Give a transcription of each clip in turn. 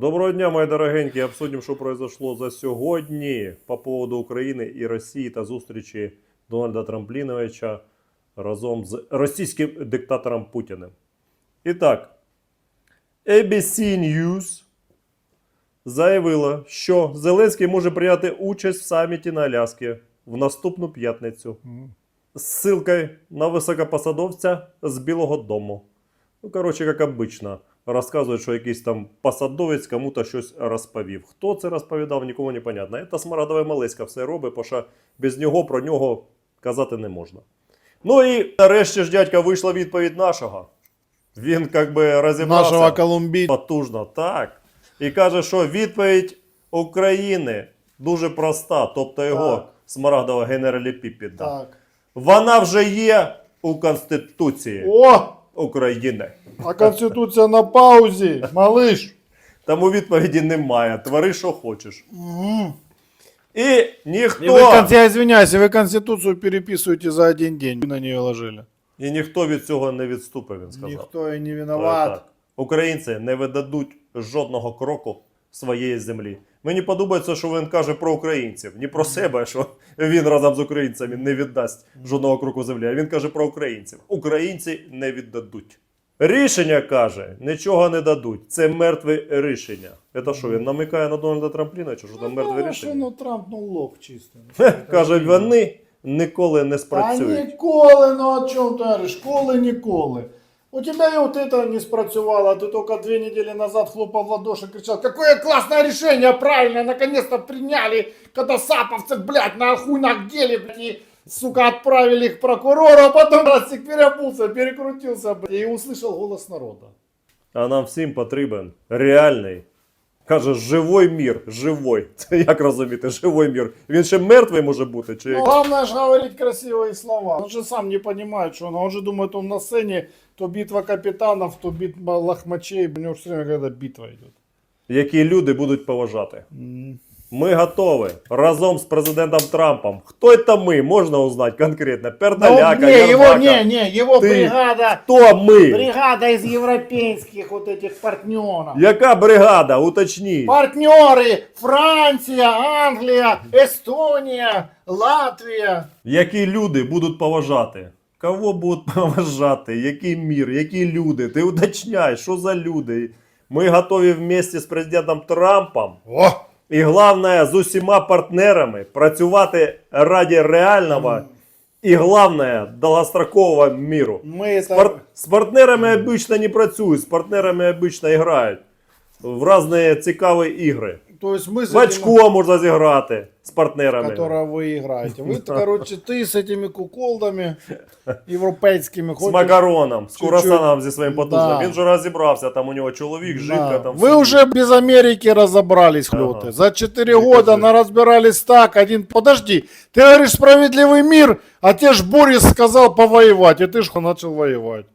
Доброго дня, мої дорогенькі. Обсудимо, що произошло за сьогодні по поводу України і Росії та зустрічі Дональда Трампліновича разом з російським диктатором Путіним. І так, ABC News заявила, що Зеленський може прийняти участь в саміті на Аляскі в наступну п'ятницю з ссылкой на високопосадовця з Білого Дому. Ну, коротше, як обично, розказують, що якийсь там посадовець кому-то щось розповів. Хто це розповідав, нікому не понятно. Це Смарагдове Малиська все робить, бо що без нього про нього казати не можна. Ну і нарешті ж дядька вийшла відповідь нашого. Він як би розібрався Нашего колумбийца. потужно, так. І каже, що відповідь України дуже проста, тобто його Так. смарагдова генераліпіпіда. Так. Вона вже є у Конституції О, України. а Конституция на паузе, малыш. Тому відповіді немає. Твори, що хочеш. Мгм. І И ніхто, вы, кон- я извиняюсь, вы Конституцию переписываете за один день. Вы на нее ложили. і ніхто від цього не відступив, він сказав. Никто и не То є виноват. так. Українці не видадуть жодного кроку своєї землі. Мені подобається, що він каже про українців, не про себе, що він разом з українцями не віддасть жодного кроку землі. А він каже про українців. Українці не віддадуть. Рішення каже, нічого не дадуть. Це мертве рішення. Це що він намикає на Дональда Трампліновича, що там мертве Ну, что, рішення? ну, Трамп, ну, лох чистый. Каже, вони ніколи не Та спрацюють. ніколи, ну чем ты говоришь? Школи ніколи. У тебя и вот это не спрацевало, а ты только две недели назад хлопал в ладоши, кричал, какое классное решение, правильно, наконец-то приняли, когда саповцев, блядь, на хуй нагдели, блядь, и, сука, отправили их прокурору, а потом раз их переобулся, перекрутился, блядь, и услышал голос народа. А нам всім потрібен реальний. Каже, живой мір, живой. Це як розуміти, живой мір. Він ще мертвий може бути? Чи Ну, главное же говорить красивые слова. Он же сам не понимает, что он, он же думает, он на сцене, то битва капитанов, то битва лохмачей, у него все время когда битва идет. які люди будуть поважати? М. Ми готові разом з президентом Трампом. Хто це ми? Можна узнати конкретно. Пердаляка, Ну, не, его, Єрмака. не, не, его Ты- бригада, Хто ми? бригада из европейских вот этих партнеров. Яка бригада? Уточні. Партнеры Франция, Англия, Эстония, Латвия. Які люди будуть поважати? Кого будуть поважати? Який мір? Які люди? Ти уточняй, що за люди? Ми готові вместе з президентом Трампом О, І головне з усіма партнерами працювати раді реального і головне довгострокового міру. Ми. З, пар- з партнерами обично не працюють, з партнерами обично грають в різні цікаві ігри То есть мы с В этим- очко можна зіграти з партнерами. которое вы играете. Вы, короче, ты с этими куколдами европейскими З хочешь... макароном, з чуть-чуть- курасаном зі своїм потужним. Да. Він же розібрався, там у нього чоловік, жінка Да. там. Вы всі. уже без Америки разобрались, Ага. хлёты. За 4 Не года кажи. наразбирались так. Один... Подожди, ты говоришь справедливый мир, а те ж Борис сказал повоевать, и ты ж начал воевать.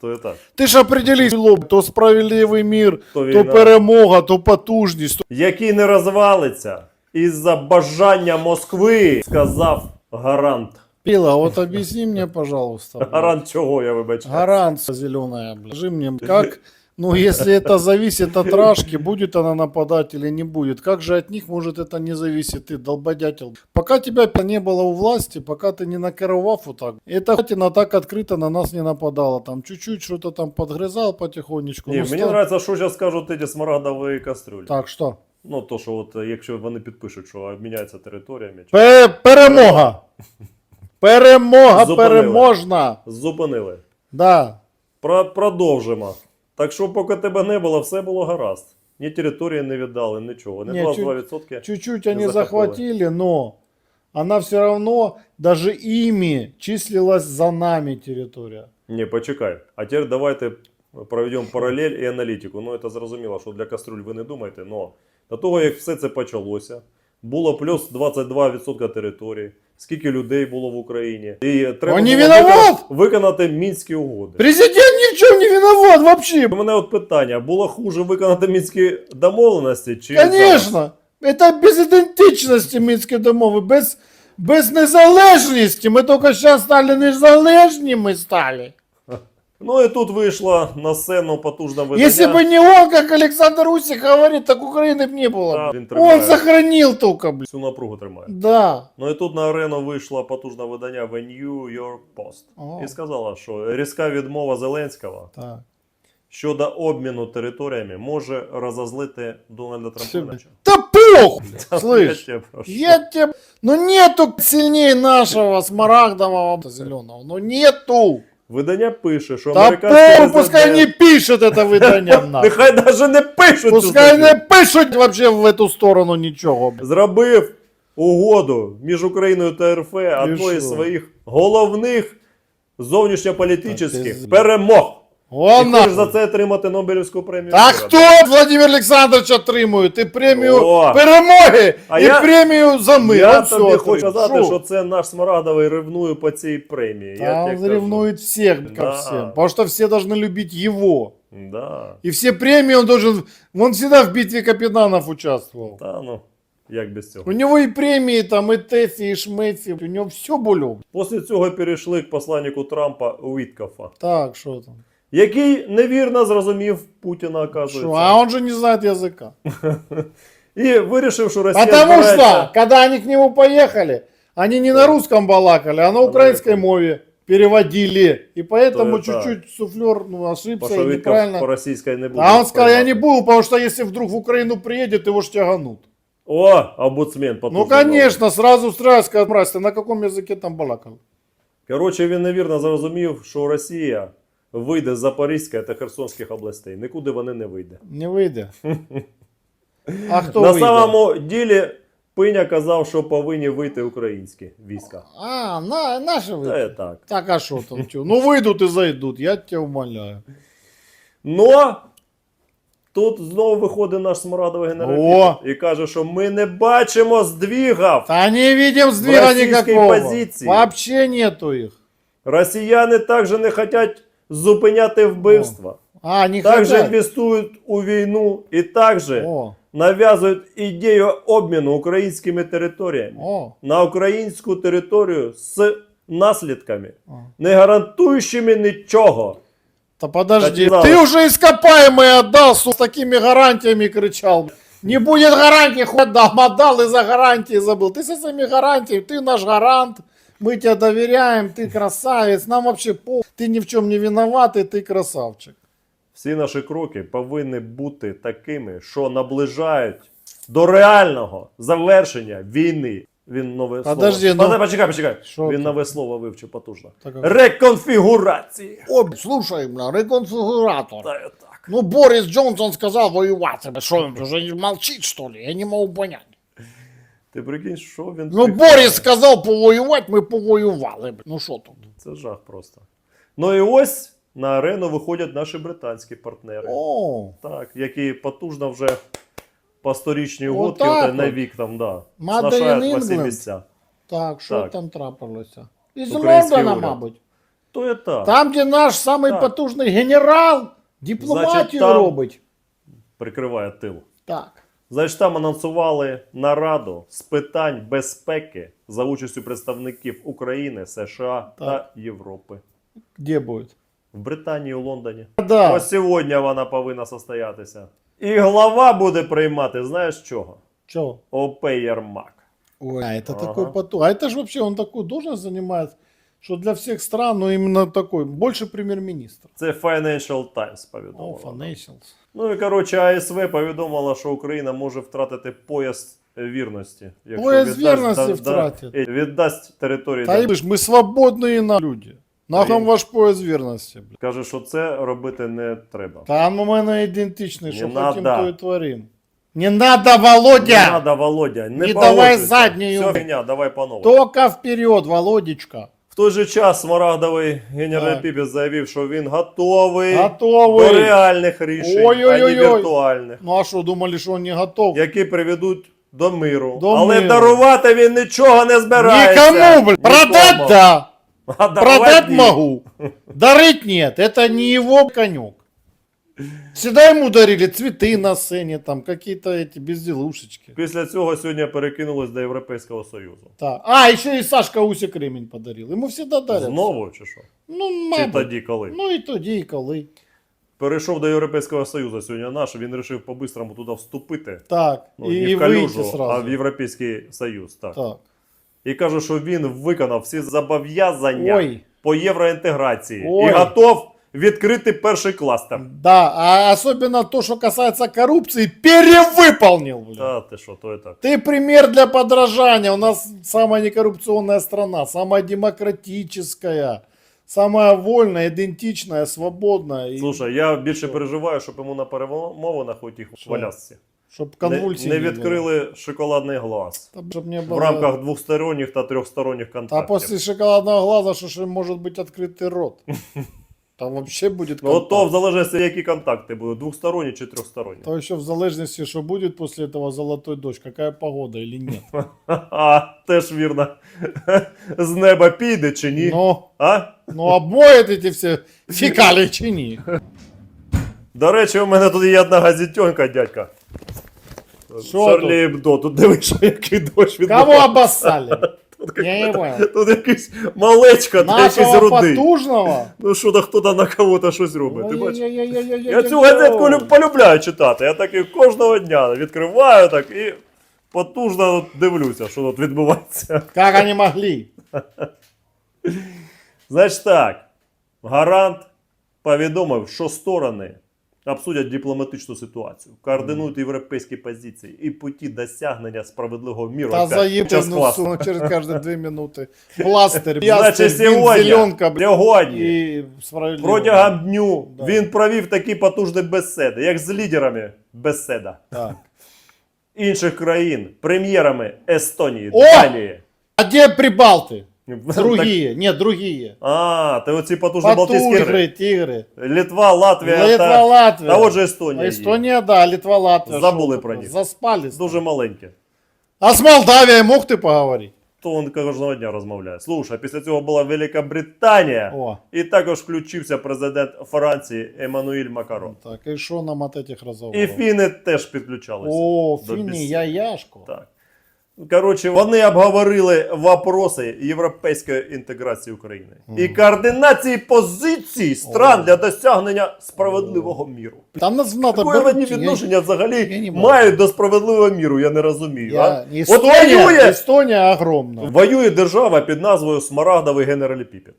То і так. Ти ж определись, лоб, то справедливий мір, То то, війна. перемога, то потужність. Який не розвалиться із-за бажання Москви, сказав гарант. Пила, вот объясни мне, пожалуйста. Гарант чого, я вибачаю. Гарант зеленая, блядь. Скажи мне, как, ну если это зависит от Рашки, будет она нападать или не будет, как же от них может это не зависеть, ты долбодятел. Пока тебя не было у власти, пока ты не накерував вот так, эта хатина так открыто на нас не нападала, там чуть-чуть что-то там подгрызал потихонечку. Ні, ну, мені стал- подобається, що зараз скажуть ті смарагдові кастрюлі. Так, що? Ну, то, що от, е, якщо вони підпишуть, що обміняються територіями, чи- Пе- перемога! Перемога Зупинили. переможна! зупинили. Да. Про, продовжимо. Так що, поки тебе не було, все було гаразд. Ні території не віддали, нічого. Не Ні, 22%. Чуть-чуть Не они захватили. но она все равно даже ими числилась за нами территория. Ні, почекай. А тепер давайте проведемо паралель і аналітику. Ну, це зрозуміло, що для каструль ви не думаєте, но до того, як все це почалося, було плюс 22% території. Скільки людей було в Україні? І треба Он не було виноват! виконати, виконати мінські угоди. Президент ни в чем не виноват вообще. У мене от питання: було хуже виконати мінські домовленості? Чи Конечно. Это без идентичности Минской домовы, без, без незалежности. Мы только сейчас стали незалежными стали. Ну і тут вийшла на сцену потужна видання. Если бы не он, как Александр Усик говорит, так Украины бы не было. Да, блин. він тримає. он сохранил только, блин. Всю напругу тримає. Да. Ну і тут на арену вийшло потужне видання The New York Post. О. І сказала, що різка відмова Зеленського Так. щодо обміну територіями може розозлити Дональда Трамповича. Да похуй! Я Слышь, тебе прошу. я тебе... Ну нету сильнее нашего смарагдового зеленого. Ну нету. Видання пише, що Да американський похуй, пускай не президент... пишет это выдание нам. Нехай навіть не пишуть цю Пускай статтю. не пишут вообще в эту сторону ничего. блин. Зробив угоду між Україною та РФ одної з що? своїх головних зовнішньополітичних Так, перемог. Вон І хочеш за нахуй. це отримати Нобелівську премію. А мира. хто Владимир Олександрович отримує? Ти премію О! перемоги А і я- премію за мир. Я От тобі всё хочу отримав. сказати, Шо? що це наш Смарагдовий ревнує по цій премії. Я Да, тебе он кажу. ревнует всех ко Да. всем. Потому что все должны любить его. Да. И все премии он должен... Он всегда в битве капитанов участвовал. Та ну, як без цього. У него и премии, там, и ТЭФИ, и ШМЭФИ. У него все було. Після цього перейшли к посланнику Трампа Уіткофа, Так, что там? який невірно зрозумів Путіна, Шо? оказується. А он же не знает языка. І вирішив, що Росія Потому збирається- что, когда они к нему поехали, они не на русском балакали, а на украинской якому? мове переводили. И поэтому То это- чуть-чуть суфлер ну, ошибся Бо и що Вітков неправильно. по-російськи не буде. А он сказал, я не сприймати. буду, потому что если вдруг в Украину приедет, его ж тяганут. О, омбудсмен Ну, потужний конечно, сразу сразу сказать, мразь, ты на каком языке там балакал? Коротше, він невірно зрозумів, що Росія вийде з Запорізької та Херсонських областей. Нікуди вони не вийде. Не выйдет. А кто На выйдет? самому ділі Пиня казав, що повинні вийти українські війська. А, на, наши Та выйдут. і так. Так, а что там? чё? Ну, выйдут и зайдут, я тебя умоляю. Но тут знову виходить наш смарадовий О! генерал і каже, що ми не бачимо здвігав. Да не видим сдвига российской никакого. позиции. Вообще нету их. Росіяни також не хочуть зупиняти вбивства. А, не Також хотят. інвестують у війну і також О, нав'язують ідею обміну українськими територіями о, на українську територію з наслідками, о. не гарантуючими нічого. Да подожди, Катина. ты уже ископаемый отдал, су, с такими гарантиями кричал. Не будет гарантий, хуй отдам, отдал и за гарантии забыл. Ты со своими гарантиями, ты наш гарант, мы тебе доверяем, ты красавец, нам вообще пол, ты ни в чем не виноват, и ты красавчик. Всі наші кроки повинні бути такими, що наближають до реального завершення війни. Він нове Подожди, слово. ну- Подожди, почекай, почекай. Що Він ти? нове слово вивчив потужно. Так, Реконфігурації. Ой, слушай, бля, реконфигуратор. Та й так. Ну, Борис Джонсон сказал воевать. Что он уже молчит, что ли? Я не могу понять. Ти прикинь, що він. Ну? Борис сказал повоевать, мы повоевали. бля. Ну, что тут? Це жах просто. Ну і ось на арену виходять наші британські партнери. О, Так, які потужно вже по сторічній Отак угодки оте от. на вік там, да. Made in по всі England. місця. так, що Так. там трапилося? Із Український Лондона, уряд. мабуть. То є так. Там, де наш самий Так. потужний генерал дипломатію Значить, там- робить. Прикриває тил. Так. Значить, там анонсували нараду з питань безпеки за участю представників України, США та Європи. Де буде? В Британії, у Лондоні. Да. Ось сьогодні вона повинна состоятися. І глава буде приймати, знаєш чого? Чого? ОП Єрмак. Ой, а это Ага. такой потом. А это же вообще он такую должность занимает, что для всех стран, ну именно такой, больше премьер-министр. Це Financial Times О, повідомило. Financials. Ну і коротше, АСВ повідомила, що Україна може втратити пояс вірності. якщо Пояс віддасть- вірності да- втратить. да, віддасть території. Та да. й ж, ми свободні на люди. Нахам Блін. ваш пояс вірності. бля. Каже, що це робити не треба. Та ну мене ідентичний, Не що надо. хотім, то і творим. Не надо, Володя! Не надо, Володя, не, Не погоджуйся. давай заднюю. Все, фігня, давай по новому. Только вперед, Володечка. Той же час Смарагдовий генерал. Піпіс заявив, що він готовий до Готовий. реальних рішень, а Ой-ой-ой-ой. не віртуальних, Ну а що, думали, що він не готов? які приведуть до миру. До Але миру. дарувати він нічого не збирається. Никому, блядь. Нікому. Продать да. А Продать ні. могу. Дарить нет. Это не его конек. Всегда ему дарили цветы на сцене, там какие-то эти безделушечки. Після цього сьогодні перекинулось до Європейського Союзу. Так. А, еще и Сашка Усик ремень подарил. Ему всегда дарят. Знову чи що? Ну, Чи мабуть. тоді коли? Ну і тоді, і коли. Перейшов до Європейського Союзу сьогодні наш, він вирішив по-бистрому туди вступити. Так. Ну, і, не і в вийти калюжу, сразу. а в Європейський Союз. Так. Так. І каже, що він виконав всі зобов'язання Ой. по євроінтеграції і готов відкрити перший кластер. Да, а особенно то, что касается коррупции, перевыполнил. блин. Та ти що, то і так. Ты пример для подражания. У нас самая некоррупционная страна, самая демократическая, самая вольная, идентичная, свободная. И Слушай, я більше переживаю, щоб йому на перемовинах хоч їх Що? валясці. чтоб Не, конвульсий не было. відкрили шоколадний глаз Там, чтоб не в было- рамках двосторонніх та трьохсторонніх А контактів. после шоколадного глаза, что ж может быть открытый рот? Там вообще будет Ну, от то в залежності, які контакти будуть, двосторонні чи трьохсторонні. То еще в залежности, что будет после этого золотой дождь, какая погода или нет. А, теж вірно. З неба піде чи ні? Но, А? ну обмоет эти все фекалии чини. До речі, у мене тут є одна газетенка, дядька. Що Шарлі Ебдо, тут дивись, який дощ Кого обоссали? Тут, Я не понял. тут якийсь малечка, якийсь рудий. потужного? Ну що то хто на кого-то щось робить. Ти бачиш? Я цю газетку полюбляю читати. Я так і кожного дня відкриваю так і потужно дивлюся, що тут відбувається. Как они могли? Значить так, гарант повідомив, що сторони обсудять дипломатичну ситуацію, координують європейські позиції і путі досягнення справедливого міру. Та опять, під час заебал, класу. ну, через каждые две минуты. Пластырь, Значить, пястырь, сьогодні, зеленка, блядь, сьогодні и справедливо. протягом дню Да. він провів такі потужні бесіди, як з лідерами беседа Так. інших країн, прем'єрами Естонії, О! Данії. А где прибалты? Так- Другие. Нет, другие. А, ти оці потужні Балтійські Потужры, країни. тигры. Литва, Латвія Литва, та, Латвия. та отже Естонія. є. Эстония, да, Литва, Латвия. Забыли Шо про тут? них. Заспали. Дуже маленькі. А с Молдавией мог ты поговорить? То він кожного дня розмовляє. Слушай, після цього була Велика Британія. О, І також включився президент Франції Еммануїль Макарон. так, и что нам от этих разговоров? І фіни теж підключалися. О, до финны, бесед. я яшку. Так. Коротше, вони обговорили вопроси європейської інтеграції України і координації позицій стран для досягнення справедливого міру. Там нас надо Какое вони відношення взагалі мають до справедливого міру, я не розумію. Я... А? От Эстония, воює, Естонія огромна. воює держава під назвою Смарагдовий генералі генераліпіпед.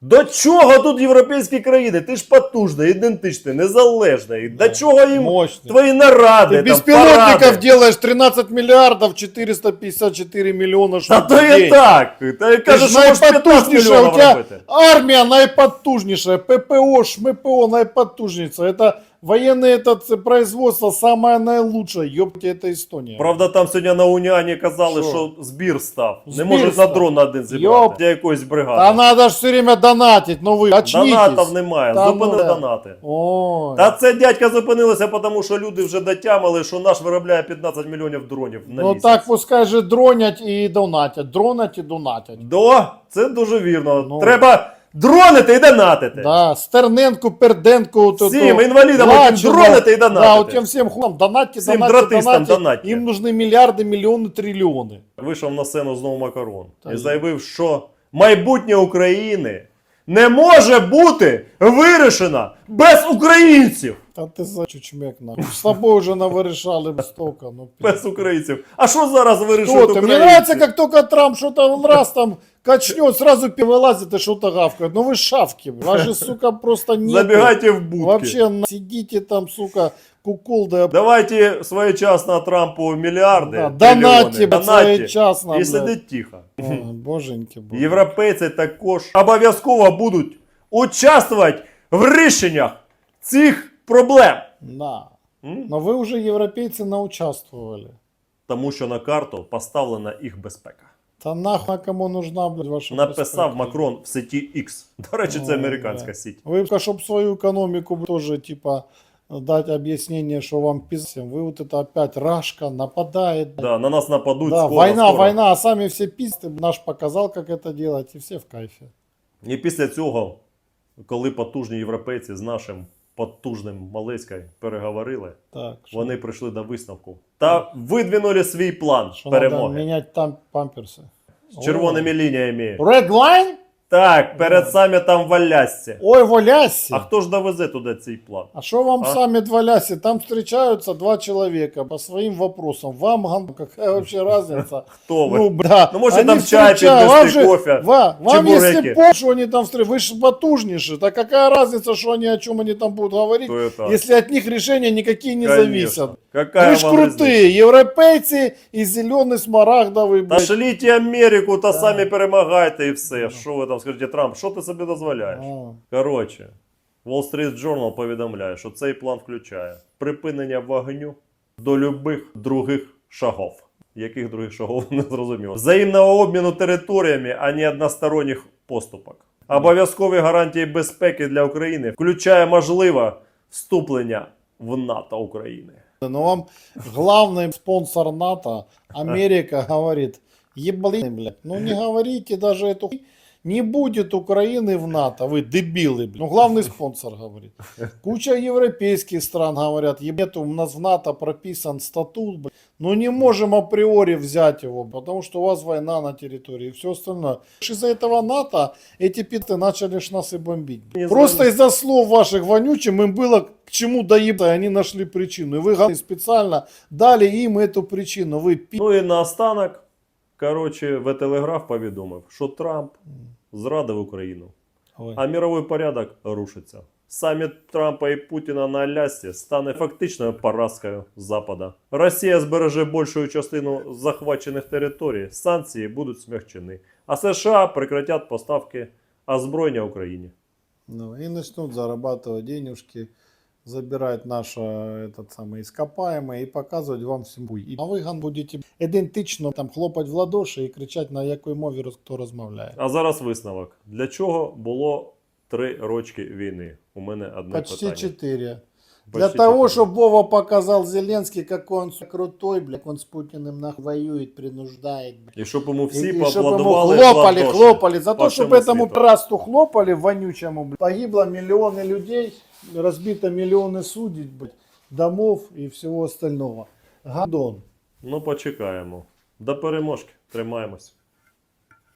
До чого тут європейські країни? Ти ж потужний, ідентичний, незалежний. До чого їм Мощный. твої наради? Ты там, беспилотников паради? делаешь 13 миллиардов 454 миллиона штук Та то в є день. так. Та я Ты кажу, ж що можеш 15 наипотужнейшая, у мільйонів тебя робити. армия наипотужнейшая, ППО, ШМПО наипотужнейшая. Это военное этот, э, производство самое наилучшее. Ёпте, это Эстония. Правда, там сьогодні на Уніані казали, Що? що збір став. Збір не можуть на став. дрон один зібрати. Йоп. Для якоїсь бригади. Да надо ж все время донатить, ну вы очнитесь. Донатів немає, Та ну зупинили да. донати. Ой. Та це дядька зупинилося, тому що люди вже дотямили, що наш виробляє 15 мільйонів дронів на ну місяць. так пускай же дронять и донатять, дронать и донатять. До, це дуже вірно. Ну. Треба дронити і донатити. Да, Стерненку, Перденку, вот Всім эту, інвалідам этим Лачину. дронити і Да, донатити. вот тем всем хлам, донатьте, Всім донатьте, дратистам донатьте. донатьте. Им нужны миллиарды, миллионы, триллионы. Вийшов на сцену знову Макарон Та і й- заявив, що майбутнє України не може бути вирішено без українців. Да ты за чучмек нахуй. С тобой уже навырешали бы столько. Ну, Без українців. А що зараз вирішують Что ты? українці? Мне нравится, как только Трамп что-то он раз там качнет, сразу вылазит и что-то гавкает. Ну вы шавки. Вас же, сука, просто нет. Забігайте в будки. Вообще на- сидите там, сука, куколда. Давайте своєчасно Трампу мільярди. Да, трильйони, донатьте, блядь, донатьте своєчасно, І блядь. сидить тихо. Ой, боженьки, боже. Європейці також обов'язково будуть участвувати в рішеннях цих проблем. Да. М? Но вы уже, европейцы, научаствовали. Тому що на карту поставлена їх безпека. Та нахуй кому нужна, блядь, ваша Написав перспектива? Макрон в сеті X. До речі, це Ой, американська бля. сеть. Вы, чтобы свою экономику тоже, типа, дать объяснение, что вам пиздцем. Вы вот это опять рашка нападает. Да, на нас нападуть Да, скоро, война, скоро. война, а сами все пизды. Наш показал, как это делать, и все в кайфе. І після цього, коли потужні європейці з нашим потужним Малецькою переговорили, Так, что, вони прийшли до висновку та видвинули свій план что надо перемоги менять там памперсы. з червоними лініями. Red line? Так, перед самітом в Алясці. Ой, в Аляссе. А хто ж довезе туди цей план? А что вам А? саммит в Аляске? Там встречаются два человека по своим вопросам. Вам, ган- какая вообще разница? Хто ви? Ну, да. Ну, може, Они там чай встречают- вам підвести, же- кофе, Ва, вам чебуреки. если по, что они там встречают, вы же потужнейшие, так какая разница, что они, о чем они там будут говорить, Хто это? если от них решения никакие не Конечно. зависят. Какая Вы ж вам крутые, европейцы и зеленый смарагдовый, Та блядь. шліть Америку та Да. самі перемагайте і все. Що ви там скажете, Трамп, що ти собі дозволяєш? А. Коротше, Wall Street Journal повідомляє, що цей план включає припинення вогню до любих других шагов. Яких других шагов не зрозуміло. Взаємного обміну територіями, а не односторонніх поступок. Обов'язкові гарантії безпеки для України включає можливе вступлення в НАТО України. Но вам главный спонсор НАТО, Америка, говорит, ебаный, блядь, ну не говорите даже эту хуй. не будет Украины в НАТО, вы дебилы, блядь. Ну главный спонсор говорит. Куча европейских стран говорят, ебет, у нас в НАТО прописан статут, блядь. но не можем априори взять его, потому что у вас война на территории и все остальное. Из-за этого НАТО эти питы начали ж нас и бомбить. блядь. Не Просто знаю. из-за слов ваших вонючим им было к чему доебать, и они нашли причину. И вы гады, специально дали им эту причину. Вы пи***. Ну і наостанок, коротше, в Телеграф повідомив, що Трамп зрадив Україну. Ой. а мировой порядок рушиться. Саміт Трампа і Путіна на Алясці стане фактичною поразкою Запада. Росія збереже більшу частину захвачених територій, санкції будуть смягчені, а США прекратять поставки озброєння Україні. Ну, и начнут зарабатывать денежки, забирать наше этот самый ископаемое и показывать вам всем хуй. І- А ви ган будете ідентично там хлопать в ладоші і кричать на якій мові роз- хто розмовляє. А зараз висновок: для чого було три рочки війни? У мене одне Почти питання. четыре. Для Почти того, чотири. чтобы Вова показал Зеленский, какой он крутой, блядь, он с Путиным нахуй воюет, принуждает, блядь. І щоб йому всі И- и чтоб ему поаплодували в хлопали, ладоші. хлопали. За по то, чтобы всьому этому світу. трасту хлопали вонючему. блядь. Погибло миллионы людей, разбито миллионы судеб, блядь, домов и всего остального. Гадон. Ну, почекаємо. До переможки. Тримаємось.